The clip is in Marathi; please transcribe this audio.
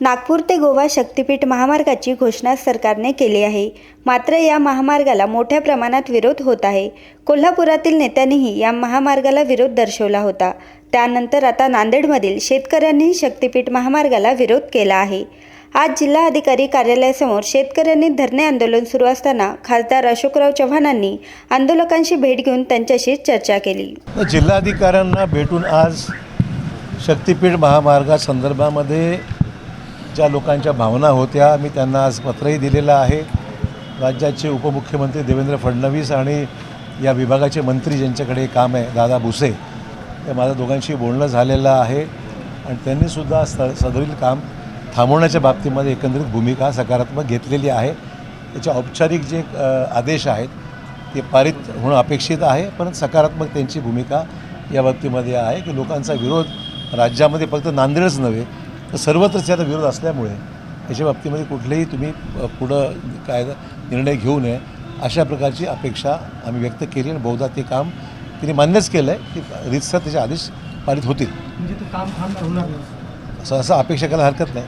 नागपूर ते गोवा शक्तीपीठ महामार्गाची घोषणा सरकारने केली आहे. मात्र या महामार्गाला मोठ्या प्रमाणात विरोध होत आहे. कोल्हापुरातील नेत्यांनीही या महामार्गाला विरोध दर्शवला होता. त्यानंतर आता नांदेडमधील शेतकऱ्यांनी शक्तीपीठ महामार्गाला विरोध केला आहे. आज जिल्हा अधिकारी कार्यालयासमोर शेतकऱ्यांनी धरणे आंदोलन सुरू असताना खासदार अशोकराव चव्हाणांनी आंदोलकांशी भेट घेऊन त्यांच्याशी चर्चा केली. जिल्हाधिकाऱ्यांना भेटून आज शक्तीपीठ महामार्गासंदर्भामध्ये ज्या लोकांच्या भावना होत्या मी त्यांना आज पत्रही दिलेलं आहे. राज्याचे उपमुख्यमंत्री देवेंद्र फडणवीस आणि या विभागाचे मंत्री ज्यांच्याकडे काम आहे दादा भुसे ते माझ्या दोघांशी बोलणं झालेलं आहे. आणि त्यांनीसुद्धा स सदरील काम थांबवण्याच्या बाबतीमध्ये एकंदरीत भूमिका सकारात्मक घेतलेली आहे. त्याचे औपचारिक जे आदेश आहेत ते पारित होणं अपेक्षित आहे पण सकारात्मक त्यांची भूमिका या बाबतीमध्ये आहे की लोकांचा विरोध राज्यामध्ये फक्त नांदेडच नव्हे तर सर्वत्रच याचा विरोध असल्यामुळे याच्या बाबतीमध्ये कुठलेही तुम्ही पुढं काय निर्णय घेऊ नये अशा प्रकारची अपेक्षा आम्ही व्यक्त केली आणि बहुधा ते काम तिने मान्यच केलं आहे की रितसर त्याचे आदेश पारित होतील. म्हणजे ते काम थांबणार असं असं अपेक्षा करायला हरकत नाही.